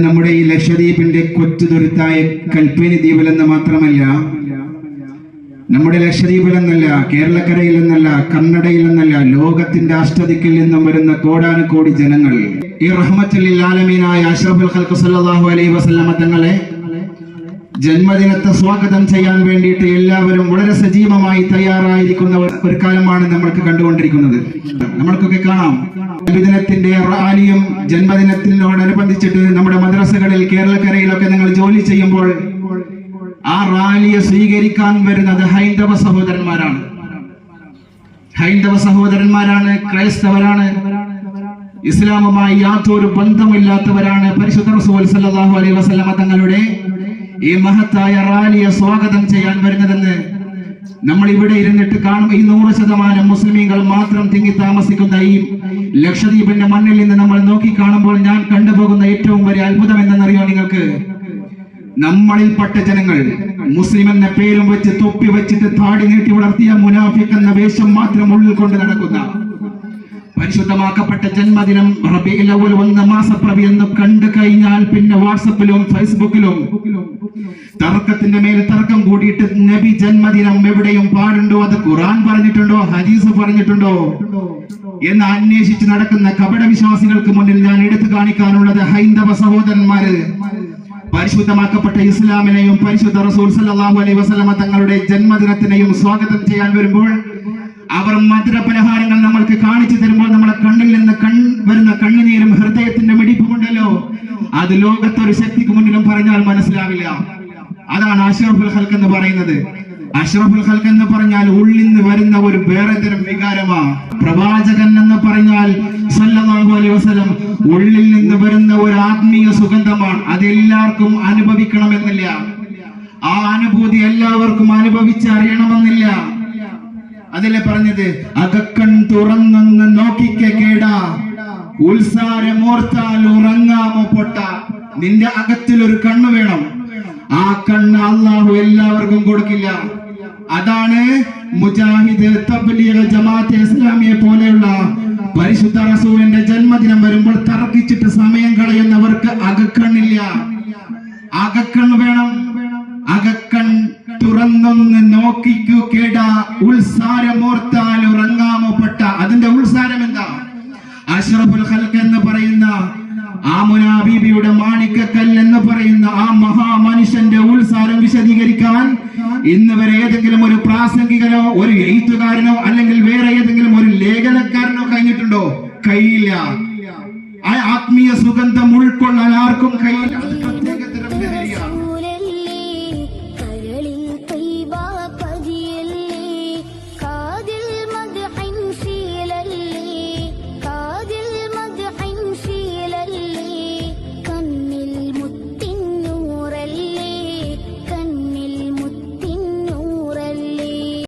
നമ്മുടെ ഈ ലക്ഷദ്വീപിന്റെ കൊച്ചു തുരുത്തായ കൽപ്പേനി ദ്വീപിലെന്ന് മാത്രമല്ല നമ്മുടെ ലക്ഷദ്വീപിൽ എന്നല്ല കേരളക്കരയിൽ നിന്നല്ല കന്നഡയിൽ നിന്നല്ല ലോകത്തിന്റെ അഷ്ടദിക്കിൽ നിന്നും വരുന്ന കോടാനുകോടി ജനങ്ങൾ. ഈ റഹ്മത്തിൽ ആലമീനായ അഷ്റഫുൽ ഖൽഖ് സല്ലല്ലാഹു അലൈഹി വസല്ലമ തങ്ങളെ ജന്മദിനത്തെ സ്വാഗതം ചെയ്യാൻ വേണ്ടിയിട്ട് എല്ലാവരും വളരെ സജീവമായി തയ്യാറായിരിക്കുന്ന ഒരു- കാലമാണ് നമ്മൾക്ക് കണ്ടുകൊണ്ടിരിക്കുന്നത്. നമ്മൾക്കൊക്കെ കാണാം. ജന്മദിനത്തിന്റെ റാലിയും ജന്മദിനത്തിനോടനുബന്ധിച്ചിട്ട് നമ്മുടെ മദ്രസകളിൽ കേരളക്കരയിലൊക്കെ നിങ്ങൾ ജോലി ചെയ്യുമ്പോൾ ആ റാലിയെ സ്വീകരിക്കാൻ വരുന്നത് ഹൈന്ദവ സഹോദരന്മാരാണ്. ഹൈന്ദവ സഹോദരന്മാരാണ് ക്രൈസ്തവരാണ് ഇസ്ലാമുമായി യാതൊരു ബന്ധമില്ലാത്തവരാണ്. പരിശുദ്ധ റസൂൽ സല്ലല്ലാഹു അലൈഹി വസല്ലമ തങ്ങളുടെ ഈ മഹത്തായ റാലിയെ സ്വാഗതം ചെയ്യാൻ വരുന്നതെന്ന് നമ്മൾ ഇവിടെ ഇരുന്നിട്ട് കാണും. ഈ നൂറ് ശതമാനം മുസ്ലിമീങ്ങൾ മാത്രം തിങ്ങി താമസിക്കുന്ന ഈ ലക്ഷദ്വീപിന്റെ മണ്ണിൽ നിന്ന് നമ്മൾ നോക്കി കാണുമ്പോൾ ഞാൻ കണ്ടുപോകുന്ന ഏറ്റവും വലിയ അത്ഭുതം എന്തെന്നറിയോ നിങ്ങൾക്ക്? നമ്മളിൽ പെട്ട ജനങ്ങൾ മുസ്ലിം എന്ന പേരും വെച്ച് തൊപ്പി വെച്ചിട്ട് താടി നീട്ടി വളർത്തിയ മുനാഫിക് എന്ന വേഷം മാത്രം ഉള്ളിൽ കൊണ്ട് നടക്കുന്ന പരിശുദ്ധമാക്കപ്പെട്ട ജന്മദിനം റബീഉൽ വന്ന മാസപ്രവി എന്ന് കണ്ടു കഴിഞ്ഞാൽ പിന്നെ വാട്സപ്പിലും ഫേസ്ബുക്കിലും തർക്കത്തിന്റെ മേൽ തർക്കം കൂടിയിട്ട് നബി ജന്മദിനം എവിടെയും പാടുണ്ടോ? അത് ഖുറാൻ പറഞ്ഞിട്ടുണ്ടോ? ഹദീസ് പറഞ്ഞിട്ടുണ്ടോ? എന്ന് അന്വേഷിച്ച് നടക്കുന്ന കപട വിശ്വാസികൾക്ക് മുന്നിൽ ഞാൻ എടുത്തു കാണിക്കാനുള്ളത് ഹൈന്ദവ സഹോദരന്മാര്. പരിശുദ്ധമാക്കപ്പെട്ട ഇസ്ലാമിനെയും പരിശുദ്ധ റസൂൽ സല്ലാഹു അലൈഹി വസ്ലമ തങ്ങളുടെ ജന്മദിനത്തിനെയും സ്വാഗതം ചെയ്യാൻ വരുമ്പോൾ അവർ മധുര പലഹാരങ്ങൾ നമ്മൾക്ക് കാണിച്ചു തരുമ്പോൾ നമ്മളെ കണ്ണിൽ നിന്ന് കൺ വരുന്ന കണ്ണുനീരും ഹൃദയത്തിന്റെ മിടിപ്പുമുണ്ടല്ലോ അത് ലോകത്തൊരു ശക്തിക്ക് മുന്നിലും പറഞ്ഞാൽ മനസ്സിലാവില്ല. അതാണ് അഷ്റഫുൽ ഹൽക്ക് എന്ന് പറയുന്നത്. അഷ്റഫുൽ ഹൽക്ക് എന്ന് പറഞ്ഞാൽ ഉള്ളിൽ നിന്ന് വരുന്ന ഒരു വേറെ തരം വികാരമാ. പ്രവാചകൻ എന്ന് പറഞ്ഞാൽ സല്ലല്ലാഹു അലൈഹി വസല്ലം ഉള്ളിൽ നിന്ന് വരുന്ന ഒരു ആത്മീയ സുഗന്ധമാണ് അതെല്ലാവർക്കും അനുഭവിക്കണമെന്നില്ല. ആ അനുഭൂതി എല്ലാവർക്കും അനുഭവിച്ചറിയണമെന്നില്ല. അതല്ലേ പറഞ്ഞത് അകക്കൺ തുറന്നൊന്ന് നോക്കിക്ക കേടാ. ഉത്സാരമോർത്താൽ ഉറങ്ങാമോ പൊട്ട. നിന്റെ അകത്തിൽ ഒരു കണ്ണ് വേണം. ആ കണ്ണ് അള്ളാഹു എല്ലാവർക്കും കൊടുക്കില്ല. അതാണ് മുജാഹിദ് തബ്ലീഗ് ജമാഅത്തെ ഇസ്ലാമിയെ പോലെയുള്ള പരിശുദ്ധ റസൂലിന്റെ ജന്മദിനം വരുമ്പോൾ തർക്കിച്ചിട്ട് സമയം കളയുന്നവർക്ക് അകക്കണ്ണില്ല. അകക്കണ്ണ് വേണം. അകക്കൺ തുറന്നൊന്ന് നോക്കിക്കു കേട. ഉത്സാരമോർത്താൽ ഉറങ്ങാമോ പെട്ട അതിന്റെ ഉത്സാരം എന്താ? അഷ്റഫുൽ ഖൽക്ക് എന്ന് പറയുന്ന ആ മുനാബീബിയുടെ മാണിക്കക്കല്ല് എന്ന് പറയുന്ന ആ മഹാമനുഷ്യന്റെ ഉത്സാരം വിശദീകരിക്കാൻ ഇന്ന് വരെ ഏതെങ്കിലും ഒരു പ്രാസംഗികനോ ഒരു എഴുത്തുകാരനോ അല്ലെങ്കിൽ വേറെ ഏതെങ്കിലും ഒരു ലേഖനക്കാരനോ കഴിഞ്ഞിട്ടുണ്ടോ? കഴിയില്ല ആ ആത്മീയ സുഗന്ധം ഉൾക്കൊള്ളാൻ ആർക്കും കഴിയില്ല